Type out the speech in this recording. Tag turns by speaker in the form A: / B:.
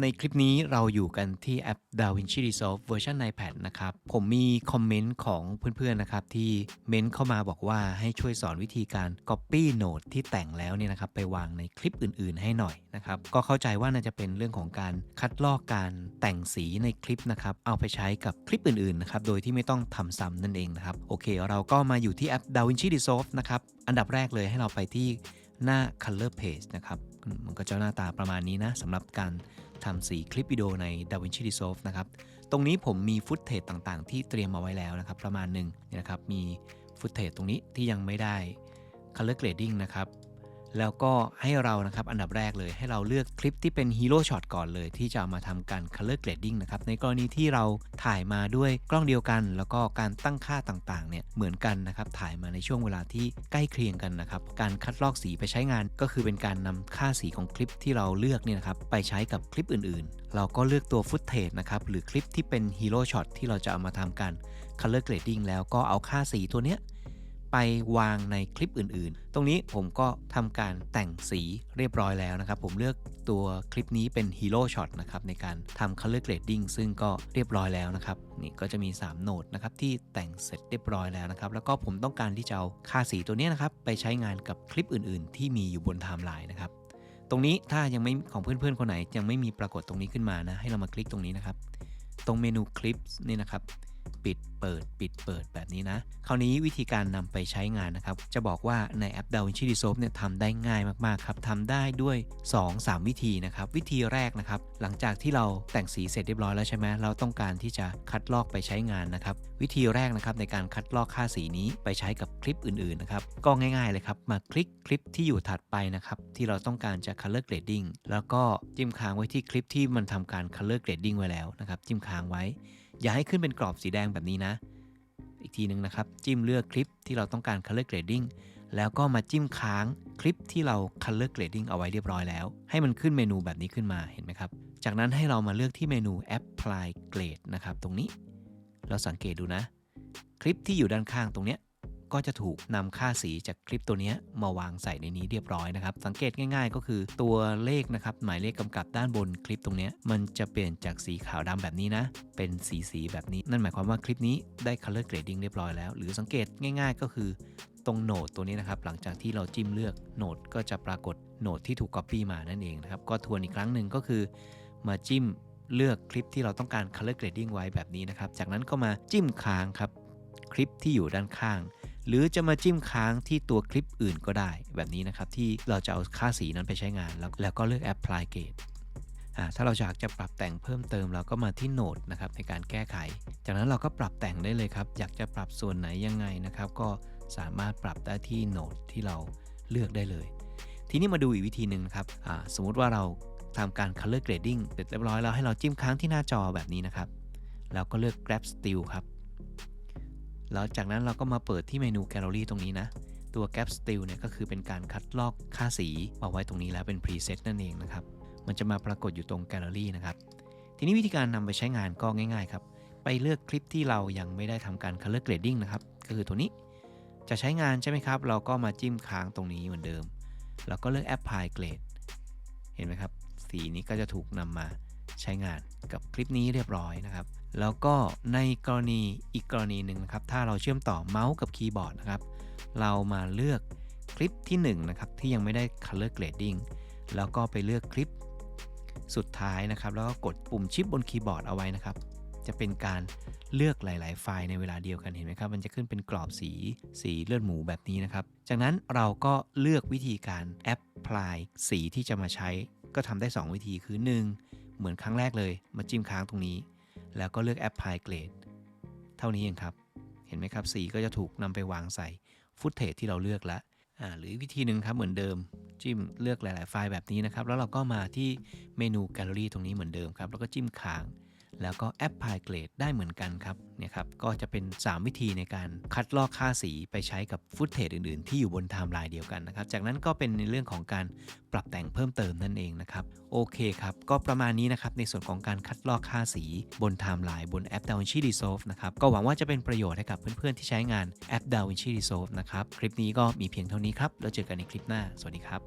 A: ในคลิปนี้เราอยู่กันที่แอป DaVinci Resolve เวอร์ชัน iPad นะครับ ผมมีคอมเมนต์ของเพื่อนๆนะครับ ที่เมนต์เข้ามาบอกว่าให้ช่วยสอนวิธีการ Copy Note ที่แต่งแล้วเนี่ยนะครับ ไปวางในคลิปอื่นๆให้หน่อยนะครับ ก็เข้าใจว่าน่าจะเป็นเรื่องของการคัดลอกการแต่งสีในคลิปนะครับ เอาไปใช้กับคลิปอื่นๆนะครับ โดยที่ไม่ต้องทำซ้ำนั่นเองนะครับ โอเค เราก็มาอยู่ที่แอป DaVinci Resolve นะครับ อันดับแรกเลยให้เราไปที่หน้า Color Page นะครับ มันก็จะหน้าตาประมาณนี้นะสำหรับการทำสีคลิปวิดีโอใน DaVinci Resolve นะครับ ตรงนี้ผมมีฟุตเทจต่างๆ ที่เตรียมมาไว้แล้วนะครับ ประมาณหนึ่งเนี่ยนะครับ มีฟุตเทจตรงนี้ที่ยังไม่ได้ Color Grading นะครับ แล้วก็ให้เรานะครับอันดับแรกเลยให้เราเลือกคลิปที่เป็น Hero Shot ก่อนเลย ที่จะเอามาทำการ Color Grading นะครับในกรณีที่เราถ่ายมาด้วยกล้องเดียวกัน แล้วก็การตั้งค่าต่างๆเนี่ยเหมือนกันนะครับถ่ายมาในช่วงเวลาที่ใกล้เคียงกันนะครับการคัดลอกสีไปใช้งาน ก็คือเป็นการนำค่าสีของคลิปที่เราเลือกเนี่ยนะครับไปใช้กับคลิปอื่นๆ เราก็เลือกตัวฟุตเทจนะครับหรือคลิปที่เป็น Hero Shot ที่เราจะเอามาทำการ Color Grading แล้วก็เอาค่าสีตัวเนี้ย ไปวางในคลิปอื่นๆ ตรงนี้ผมก็ทำการแต่งสีเรียบร้อยแล้วนะครับ ผมเลือกตัวคลิปนี้เป็น Hero Shot นะครับในการทำ Color Grading ซึ่งก็เรียบร้อยแล้วนะครับ นี่ก็จะมี 3 โหนดนะครับที่แต่งเสร็จเรียบร้อยแล้วนะครับ แล้วก็ผมต้องการที่จะเอาค่าสีตัวนี้นะครับ ไปใช้งานกับคลิปอื่นๆ ที่มีอยู่บนไทม์ไลน์นะครับตรงนี้ถ้ายังไม่ของเพื่อนๆคนไหนยังไม่มีปรากฏตรงนี้ขึ้นมานะให้เรามาคลิกตรงนี้นะครับ ตรงเมนูคลิปนี่นะครับ ปิดเปิดปิดเปิดแบบนี้นะ คราวนี้วิธีการนำไปใช้งานนะครับ จะบอกว่าในแอป DaVinci Resolve เนี่ยทำได้ง่ายมากๆครับทำได้ด้วย 2-3 วิธีนะครับ วิธีแรกนะครับ หลังจากที่เราแต่งสีเสร็จเรียบร้อยแล้วใช่ไหมเราต้องการที่จะคัดลอกไปใช้งานนะครับ วิธีแรกนะครับในการคัดลอกค่าสีนี้ไปใช้กับคลิปอื่นๆนะครับก็ง่ายๆเลยครับมาคลิกคลิปที่อยู่ถัดไปนะครับที่เราต้องการจะ color grading แล้วก็จิ้มค้างไว้ที่คลิปที่มันทำการ color grading ไว้แล้วนะครับ จิ้มค้างไว้ อย่าให้ขึ้นเป็นกรอบสีแดงแบบนี้นะ อีกทีหนึ่งนะครับ จิ้มเลือกคลิปที่เราต้องการ color grading แล้วก็มาจิ้มค้างคลิปที่เรา color grading เอาไว้เรียบร้อยแล้ว ให้มันขึ้นเมนูแบบนี้ขึ้นมาเห็นไหมครับ จากนั้นให้เรามาเลือกที่เมนู apply grade นะครับตรงนี้ เราสังเกตดูนะ คลิปที่อยู่ด้านข้างตรงเนี้ย ก็จะถูกนำค่าสีจากคลิปตัวนี้มาวางใส่ในนี้เรียบร้อยนะครับ สังเกตง่าย ๆ ก็คือตัวเลขนะครับหมายเลขกำกับด้านบนคลิปตรงนี้มันจะเปลี่ยนจากสีขาวดำแบบนี้นะ เป็นสีสีแบบนี้ นั่นหมายความว่าคลิปนี้ได้ color grading เรียบร้อยแล้ว หรือสังเกตง่าย ๆ ก็คือตรงโหนดตัวนี้นะครับ หลังจากที่เราจิ้มเลือกโหนดก็จะปรากฏโหนดที่ถูก copy มานั่นเองนะครับ ก็ทวนอีกครั้งหนึ่งก็คือ มาจิ้มเลือกคลิปที่เราต้องการ color grading ไว้แบบนี้นะครับ จากนั้นก็มาจิ้มค้างครับ คลิปที่อยู่ด้านข้าง หรือจะมาจิ้มค้างที่ตัวคลิปอื่นก็ได้ แบบนี้นะครับ ที่เราจะเอาค่าสีนั้นไปใช้งาน แล้วแล้วก็เลือก apply grade ถ้าเราอยากจะปรับแต่งเพิ่มเติมเราก็มาที่โหนดนะครับในการแก้ไข จากนั้นเราก็ปรับแต่งได้เลยครับ อยากจะปรับส่วนไหนยังไงนะครับ ก็สามารถปรับได้ที่โหนดที่เราเลือกได้เลย ทีนี้มาดูอีกวิธีหนึ่งนะครับสมมุติว่าเราทำการ color grading เสร็จเรียบร้อยแล้วให้เราจิ้มค้างที่หน้าจอแบบนี้นะครับ แล้วก็เลือก grab still ครับ แล้วจากนั้นเราก็มาเปิดที่เมนูแกลเลอรี่ตรงนี้นะ ตัว Gap Still เนี่ยก็คือเป็นการคัดลอกค่าสีมาไว้ตรงนี้แล้วเป็น preset นั่นเองนะครับ มันจะมาปรากฏอยู่ตรงแกลเลอรี่นะครับ ทีนี้วิธีการนำไปใช้งานก็ง่ายๆครับ ไปเลือกคลิปที่เรายังไม่ได้ทำการ color grading นะครับ ก็คือตัวนี้ จะใช้งานใช่ไหมครับ เราก็มาจิ้มค้างตรงนี้เหมือนเดิม แล้วก็เลือก apply grade เห็นไหมครับ สีนี้ก็จะถูกนำมาใช้งานกับคลิปนี้เรียบร้อยนะครับ แล้วก็ในกรณีอีกกรณีหนึ่งนะครับ ถ้าเราเชื่อมต่อเมาส์กับคีย์บอร์ดนะครับ เรามาเลือกคลิปที่1นงนะครับที่ยังไม่ได้ color grading แล้วก็ไปเลือกคลิปสุดท้ายนะครับ แล้วก็กดปุ่มชิปบนคีย์บอร์ดเอาไว้นะครับ จะเป็นการเลือกหลาย ๆ ไฟล์ในเวลาเดียวกันเห็นไหมครับ มันจะขึ้นเป็นกรอบสีสีเลือดหมูแบบนี้นะครับ จากนั้นเราก็เลือกวิธีการ apply สีที่จะมาใช้ ก็ทำได้ 2 วิธีคือ 1 เหมือนครั้งแรกเลย มาจิ้มค้างตรงนี้ แล้วก็เลือก apply grade เท่านี้เองครับ เห็นไหมครับ สีก็จะถูกนำไปวางใส่ฟุตเทจที่เราเลือกแล้วอ่าหรือวิธีหนึ่งครับเหมือนเดิม จิ้มเลือกหลาย ๆ ไฟล์แบบนี้นะครับ แล้วเราก็มาที่เมนูแกลเลอรี่ตรงนี้เหมือนเดิมครับ แล้วก็จิ้มค้าง แล้วก็ apply grade ได้เหมือนกันครับเนี่ยครับก็จะเป็น 3 วิธีในการคัดลอกค่าสีไปใช้กับฟุตเทจอื่นๆ ที่อยู่บนไทม์ไลน์เดียวกันนะครับ จากนั้นก็เป็นในเรื่องของการปรับแต่งเพิ่มเติมนั่นเองนะครับโอเคครับก็ประมาณนี้นะครับในส่วนของการคัดลอกค่าสีบนไทม์ไลน์บนแอป DaVinci Resolve นะครับก็หวังว่าจะเป็นประโยชน์ให้กับเพื่อนๆที่ใช้งานแอป DaVinci Resolve นะครับคลิปนี้ก็มีเพียงเท่านี้ครับแล้วเจอกันในคลิปหน้าสวัสดีครับ